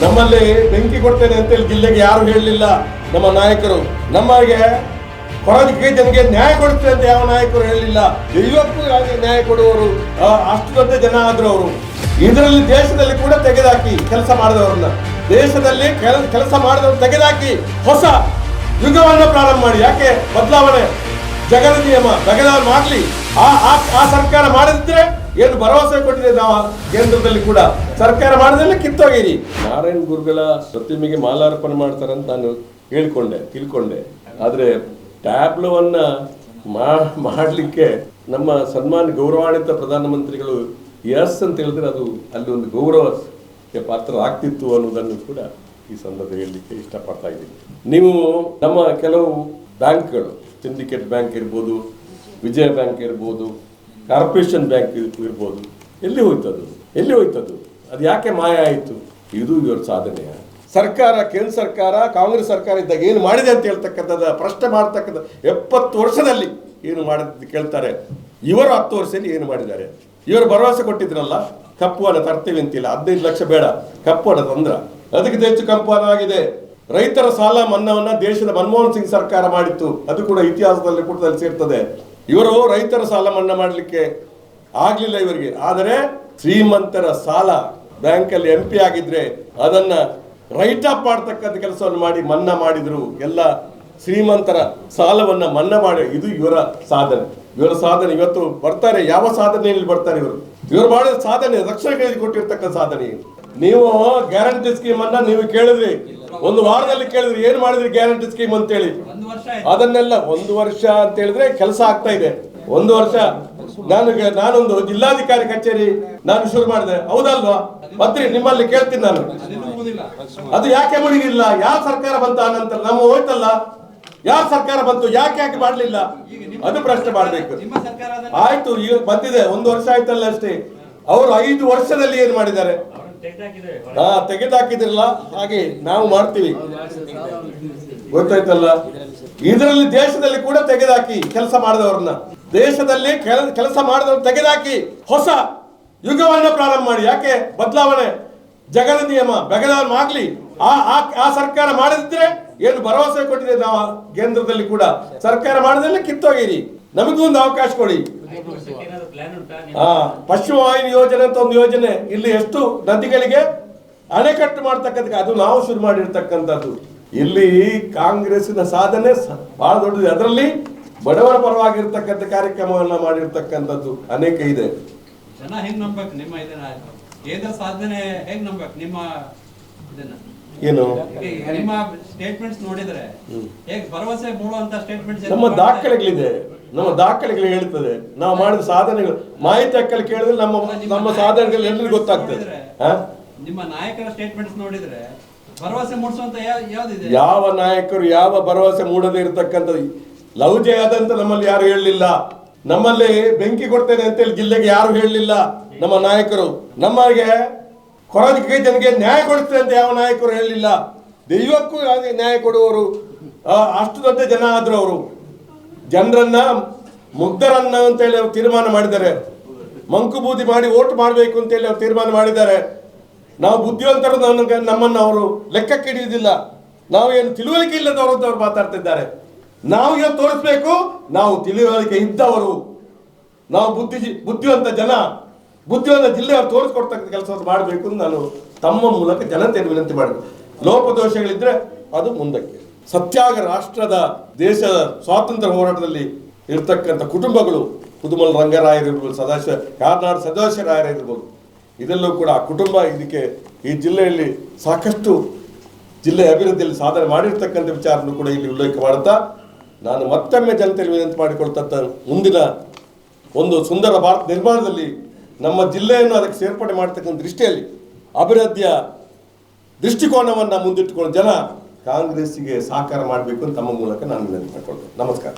ನಮ್ಮಲ್ಲಿ ಬೆಂಕಿ ಕೊಡ್ತೇನೆ ಅಂತೇಳಿ ಜಿಲ್ಲೆಗೆ ಯಾರು ಹೇಳಲಿಲ್ಲ. ನಮ್ಮ ನಾಯಕರು ನಮಗೆ ಕೊರಜಿಗೆ ಜನಗೆ ನ್ಯಾಯ ಕೊಡುತ್ತೆ ಅಂತ ಯಾವ ನಾಯಕರು ಹೇಳಲಿಲ್ಲ. ಇವತ್ತು ನ್ಯಾಯ ಕೊಡುವವರು? ಅಷ್ಟು ದೊಡ್ಡ ಜನ ಆದ್ರು ಅವರು. ಇದರಲ್ಲಿ ದೇಶದಲ್ಲಿ ಕೂಡ ತೆಗೆದಾಕಿ ಕೆಲಸ ಮಾಡಿದವರನ್ನ. ದೇಶದಲ್ಲಿ ಕೆಲ- ಕೆಲಸ ಮಾಡಿದವರು ತೆಗೆದಾಕಿ ಹೊಸ ಯುಗವನ್ನು ಪ್ರಾರಂಭ ಮಾಡಿ. ಯಾಕೆ? ಬದಲಾವಣೆ. ಜಗದ ನಿಯಮ. ಬದಲಾವಣೆ ಮಾಡಲಿ ಆ ಸರ್ಕಾರ ಮಾಡದಿದ್ರೆ ಏನು ಭರವಸೆ ಕೊಟ್ಟಿದೆ ನಾವು ಕೇಂದ್ರದಲ್ಲಿ ಕೂಡ. ಸರ್ಕಾರ ಮಾಡದಲ್ಲೇ ಕಿತ್ತೋಗಿರಿ. ನಾರಾಯಣ ಗುರುಗಳ ಪ್ರತಿಮೆಗೆ ಮಾಲಾರ್ಪಣೆ ಮಾಡ್ತಾರಂತ ನಾನು ಹೇಳ್ಕೊಂಡೆ, ತಿಳ್ಕೊಂಡೆ. ಆದರೆ ಟ್ಯಾಬ್ಲೋವನ್ನ ಮಾಡಲಿಕ್ಕೆ ಮಾಡ್ಲಿಕ್ಕೆ ನಮ್ಮ ಸನ್ಮಾನ ಗೌರವಾನ್ವಿತ ಪ್ರಧಾನಮಂತ್ರಿಗಳು ಎಸ್ ಅಂತ ಹೇಳಿದ್ರೆ ಅದು ಅಲ್ಲಿ ಒಂದು ಗೌರವಕ್ಕೆ ಪಾತ್ರ ಆಗ್ತಿತ್ತು ಅನ್ನೋದನ್ನು ಕೂಡ ಈ ಸಂದರ್ಭ ಹೇಳಲಿಕ್ಕೆ ಇಷ್ಟಪಡ್ತಾ ಇದ್ದೀನಿ. ನೀವು ನಮ್ಮ ಕೆಲವು ಬ್ಯಾಂಕ್ಗಳು, ಸಿಂಡಿಕೇಟ್ ಬ್ಯಾಂಕ್ ಇರ್ಬೋದು, ವಿಜಯ ಬ್ಯಾಂಕ್ ಇರ್ಬೋದು ಕಾರ್ಪೊರೇಷನ್ ಬ್ಯಾಂಕ್ ಇರ್ಬೋದು. ಎಲ್ಲಿ ಹೋಯ್ತದು? ಎಲ್ಲಿ ಹೋಯ್ತದ್ದು ಅದು ಯಾಕೆ ಮಾಯ ಆಯಿತು? ಇದು ಇವರ ಸಾಧನೆಯ ಸರ್ಕಾರ, ಕೇಂದ್ರ ಸರ್ಕಾರ, ಕಾಂಗ್ರೆಸ್ ಸರ್ಕಾರ ಇದ್ದಾಗ ಏನು ಮಾಡಿದೆ ಅಂತ ಹೇಳ್ತಕ್ಕಂಥದ್ದು, ಪ್ರಶ್ನೆ ಮಾಡ್ತಕ್ಕಂಥ ಎಪ್ಪತ್ತು ವರ್ಷದಲ್ಲಿ ಏನು ಮಾಡಿದ ಕೇಳ್ತಾರೆ. ಇವರು ಹತ್ತು ವರ್ಷದಲ್ಲಿ ಏನು ಮಾಡಿದ್ದಾರೆ? ಇವರು ಭರವಸೆ ಕೊಟ್ಟಿದ್ರಲ್ಲ, ಕಪ್ಪು ಹಣ ತರ್ತೀವಿ ಅಂತಿಲ್ಲ. ಹದಿನೈದು ಲಕ್ಷ ಬೇಡ. ಕಪ್ಪು ಹಣ ತಂದ್ರ ಅದಕ್ಕಿಂತ ಹೆಚ್ಚು ಕಪ್ಪು ಹಣ ರೈತರ ಸಾಲ ಮನ್ನವನ್ನ ದೇಶದ ಮನಮೋಹನ್ ಸಿಂಗ್ ಸರ್ಕಾರ ಮಾಡಿತ್ತು. ಅದು ಕೂಡ ಇತಿಹಾಸದಲ್ಲಿ ಕೂಟದಲ್ಲಿ ಸೇರ್ತದೆ. ಇವರು ರೈತರ ಸಾಲ ಮನ್ನಾ ಮಾಡಲಿಕ್ಕೆ ಆಗಲಿಲ್ಲ ಇವರಿಗೆ. ಆದರೆ ಶ್ರೀಮಂತರ ಸಾಲ ಬ್ಯಾಂಕಲ್ಲಿ ಎಂ ಪಿ ಆಗಿದ್ರೆ ಅದನ್ನ ರೈಟ್ ಅಪ್ ಮಾಡ್ತಕ್ಕಂಥ ಕೆಲಸವನ್ನು ಮಾಡಿ ಮನ್ನಾ ಮಾಡಿದ್ರು. ಎಲ್ಲ ಶ್ರೀಮಂತರ ಸಾಲವನ್ನ ಮನ್ನಾ ಮಾಡಿ, ಇದು ಇವರ ಸಾಧನೆ. ಇವರ ಸಾಧನೆ ಇವತ್ತು ಬರ್ತಾರೆ. ಯಾವ ಸಾಧನೆಯಲ್ಲಿ ಬರ್ತಾರೆ ಇವರು? ಇವರು ಮಾಡಿದ ಸಾಧನೆ, ರಕ್ಷಣೆ ಕೊಟ್ಟಿರ್ತಕ್ಕಂಥ ಸಾಧನೆ ನೀವು ಗ್ಯಾರಂಟಿ ಸ್ಕೀಮ್ ಅನ್ನ ನೀವು ಕೇಳಿದ್ರಿ. ಒಂದು ವಾರದಲ್ಲಿ ಕೇಳಿದ್ರೆ ಏನ್ ಮಾಡಿದ್ರಿ ಗ್ಯಾರಂಟಿ ಸ್ಕೀಮ್ ಅಂತ ಹೇಳಿ ಅದನ್ನೆಲ್ಲ ಒಂದು ವರ್ಷ ಅಂತ ಹೇಳಿದ್ರೆ ಕೆಲಸ ಆಗ್ತಾ ಇದೆ. ಒಂದು ವರ್ಷ. ನಾನು ನಾನೊಂದು ಜಿಲ್ಲಾಧಿಕಾರಿ ಕಚೇರಿ ನಾನು ಶುರು ಮಾಡಿದೆ. ಹೌದಲ್ವಾ? ಮತ್ತೆ ನಿಮ್ಮಲ್ಲಿ ಕೇಳ್ತೀನಿ ನಾನು. ಅದು ಯಾಕೆ ಮುಡಿಗಿಲ್ಲ ಯಾವ ಸರ್ಕಾರ ಬಂತ ನಂತರ ನಮ್ಮ ಹೋಯ್ತಲ್ಲ. ಯಾವ ಸರ್ಕಾರ ಬಂತು? ಯಾಕೆ ಯಾಕೆ ಮಾಡ್ಲಿಲ್ಲ? ಅದು ಪ್ರಶ್ನೆ ಮಾಡ್ಬೇಕು. ಆಯ್ತು ಈಗ ಬಂದಿದೆ. ಒಂದು ವರ್ಷ ಆಯ್ತಲ್ಲ ಅಷ್ಟೇ. ಅವರು ಐದು ವರ್ಷದಲ್ಲಿ ಏನ್ ಮಾಡಿದ್ದಾರೆ? ಹಾ ತೆಗೆದಾಕಿದಿರಲ್ಲ, ಹಾಗೆ ನಾವು ಮಾಡ್ತೀವಿ. ಗೊತ್ತಾಯ್ತಲ್ಲ? ಇದರಲ್ಲಿ ದೇಶದಲ್ಲಿ ಕೂಡ ತೆಗೆದಾಕಿ ಕೆಲಸ ಮಾಡಿದವ್ರನ್ನ. ದೇಶದಲ್ಲಿ ಕೆಲ- ಕೆಲಸ ಮಾಡಿದವ್ರು ತೆಗೆದಾಕಿ ಹೊಸ ಯುಗವನ್ನ ಪ್ರಾರಂಭ ಮಾಡಿ. ಯಾಕೆ? ಬದಲಾವಣೆ. ಜಗದ ನಿಯಮ ಬದಲಾವಣೆ ಆಗ್ಲಿ. ಆ, ಆ- ಸರ್ಕಾರ ಮಾಡದಿದ್ರೆ ಏನು ಭರವಸೆ ಕೊಟ್ಟಿದೆ ನಾವು ಕೇಂದ್ರದಲ್ಲಿ ಕೂಡ. ಸರ್ಕಾರ ಮಾಡದಲ್ಲೇ ಕಿತ್ತೋಗಿರಿ. ನಮಗೂ ಒಂದು ಅವಕಾಶ ಕೊಡಿ. ಆ ಪಶ್ಚಿಮ ವಾಹಿನಿ ಯೋಜನೆ ಅಂತ ಒಂದು ಯೋಜನೆ. ಇಲ್ಲಿ ಎಷ್ಟು ನದಿಗಳಿಗೆ ಅಣೆಕಟ್ಟು ಮಾಡ್ತಕ್ಕಂಥ ಅದು ನಾವು ಶುರು ಮಾಡಿರ್ತಕ್ಕಂಥದ್ದು. ಇಲ್ಲಿ ಕಾಂಗ್ರೆಸ್ಸಿನ ಸಾಧನೆ ಬಹಳ ದೊಡ್ಡದು ಅದರಲ್ಲಿ ಬಡವರ ಪರವಾಗಿರ್ತಕ್ಕಂಥ ಕಾರ್ಯಕ್ರಮವನ್ನ ಮಾಡಿರ್ತಕ್ಕಂಥದ್ದು ಅನೇಕ ಇದೆ. ಜನ ಹೆಂಗ್ ನಂಬಕ್? ನಿಮ್ಮ ಇದನ್ನ ಸಾಧನೆ ಹೆಂಗ್ ನಂಬಕ್? ನಿಮ್ಮ ಇದನ್ನ? ಏನು? ನಿಮ್ಮ ಸ್ಟೇಟ್ಮೆಂಟ್ಸ್ ನೋಡಿದ್ರೆ ಹೇಗ್ ಭರವಸೆ ಮೂಡುವಂತ ಸ್ಟೇಟ್ಮೆಂಟ್ಸ್ ನಮ್ಮ ದಾಖಲೆಗಳಿದೆ. ನಮ್ಮ ದಾಖಲೆಗಳು ಹೇಳ್ತದೆ. ನಾವು ಮಾಡಿದ ಸಾಧನೆಗಳು. ಮಾಹಿತಿ ಹಕ್ಕಲ್ಲಿ ಕೇಳಿದ್ರೆ ನಮ್ಮ ನಮ್ಮ ಸಾಧನೆಗಳು ಎಲ್ಲರಿಗೂ ಗೊತ್ತಾಗ್ತದೆ? ನಿಮ್ಮ ನಾಯಕರ ಸ್ಟೇಟ್ಮೆಂಟ್ಸ್ ನೋಡಿದ್ರೆ ಭರವಸೆ ಮೂಡಿಸುವಂತ ಯಾವ- ಯಾವ್ದಿದೆ? ಯಾವ ನಾಯಕರು ಯಾವ ಭರವಸೆ ಮೂಡದೇ ಇರತಕ್ಕಂಥ ಲವ್ ಆದಂತ ನಮ್ಮಲ್ಲಿ ಯಾರು ಹೇಳಲಿಲ್ಲ? ನಮ್ಮಲ್ಲಿ ಬೆಂಕಿ ಕೊಡ್ತೇನೆ ಅಂತೇಳಿ ಜಿಲ್ಲೆಗೆ ಯಾರು ಹೇಳಲಿಲ್ಲ? ನಮ್ಮ ನಾಯಕರು. ನಮಗೆ ಕೊರಜಿಗೆ ಜನಗೆ ನ್ಯಾಯ ಕೊಡುತ್ತೆ ಅಂತ ಯಾವ ನಾಯಕರು ಹೇಳಲಿಲ್ಲ. ದೈವಕ್ಕೂ ನ್ಯಾಯ ಕೊಡುವವರು ಅಷ್ಟು ದೊಡ್ಡ ಜನ ಆದ್ರು ಅವರು. ಜನರನ್ನ, ಮುಗ್ಧರನ್ನ ಅಂತೇಳಿ ಅವ್ರು ತೀರ್ಮಾನ ಮಾಡಿದ್ದಾರೆ. ಮಂಕುಬೂದಿ ಮಾಡಿ ಓಟ್ ಮಾಡಬೇಕು ಅಂತೇಳಿ ಅವ್ರು ತೀರ್ಮಾನ ಮಾಡಿದ್ದಾರೆ. ನಾವು ಬುದ್ಧಿವಂತರು ನಮ್ಮನ್ನ ಅವರು ಲೆಕ್ಕಕ್ಕೆ ಹಿಡಿಯುವುದಿಲ್ಲ. ನಾವು ಏನು ತಿಳುವಳಿಕೆ ಇಲ್ಲದವರು ಅಂತ ಅವ್ರು ಮಾತಾಡ್ತಿದ್ದಾರೆ. ನಾವು ಇವತ್ತು ತೋರಿಸ್ಬೇಕು, ನಾವು ತಿಳುವಳಿಕೆ ಇದ್ದವರು. ನಾವು ಬುದ್ಧಿ, ಬುದ್ಧಿವಂತ ಜನ. ಬುದ್ಧಿವಂತ ಜಿಲ್ಲೆಯವರು ತೋರಿಸ್ಕೊಡ್ತಕ್ಕಂಥ ಕೆಲಸ ಮಾಡಬೇಕು ಅಂತ ನಾನು ತಮ್ಮ ಮೂಲಕ ಜನತೆಯನ್ನು ವಿನಂತಿ ಮಾಡಿದೆ ಲೋಪದೋಷಗಳಿದ್ರೆ ಅದು ಮುಂದಕ್ಕೆ. ಸತ್ಯಾಗ ರಾಷ್ಟ್ರದ ದೇಶದ ಸ್ವಾತಂತ್ರ್ಯ ಹೋರಾಟದಲ್ಲಿ ಇರ್ತಕ್ಕಂಥ ಕುಟುಂಬಗಳು ಪುದುಮಲ್ ರಂಗರಾಯರಿರ್ಬೋದು ಸದಾಶಿವ ಯಾರ್ನಾಡು ಸದಾಶಿವರಾಯರಿರ್ಬೋದು ಇದೆಲ್ಲೂ ಕೂಡ ಆ ಕುಟುಂಬ ಇದಕ್ಕೆ ಈ ಜಿಲ್ಲೆಯಲ್ಲಿ ಸಾಕಷ್ಟು ಜಿಲ್ಲೆ ಅಭಿವೃದ್ಧಿಯಲ್ಲಿ ಸಾಧನೆ ಮಾಡಿರ್ತಕ್ಕಂಥ ವಿಚಾರವನ್ನು ಕೂಡ ಇಲ್ಲಿ ಉಲ್ಲೇಖ ಮಾಡುತ್ತಾ, ನಾನು ಮತ್ತೊಮ್ಮೆ ಜನತೆಯಲ್ಲಿ ವಿನಂತಿ ಮಾಡಿಕೊಳ್ತಕ್ಕ ಮುಂದಿನ ಒಂದು ಸುಂದರ ಭಾರತ ನಿರ್ಮಾಣದಲ್ಲಿ ನಮ್ಮ ಜಿಲ್ಲೆಯನ್ನು ಅದಕ್ಕೆ ಸೇರ್ಪಡೆ ಮಾಡತಕ್ಕಂಥ ದೃಷ್ಟಿಯಲ್ಲಿ ಅಭಿವೃದ್ಧಿಯ ದೃಷ್ಟಿಕೋನವನ್ನು ಮುಂದಿಟ್ಟುಕೊಂಡು ಜನ ಕಾಂಗ್ರೆಸ್ಸಿಗೆ ಸಹಕಾರ ಮಾಡಬೇಕು ಅಂತ ತಮ್ಮ ಮೂಲಕ ನಾನು ವಿನಂತಿ ಮಾಡಿಕೊಳ್ತೇನೆ. ನಮಸ್ಕಾರ.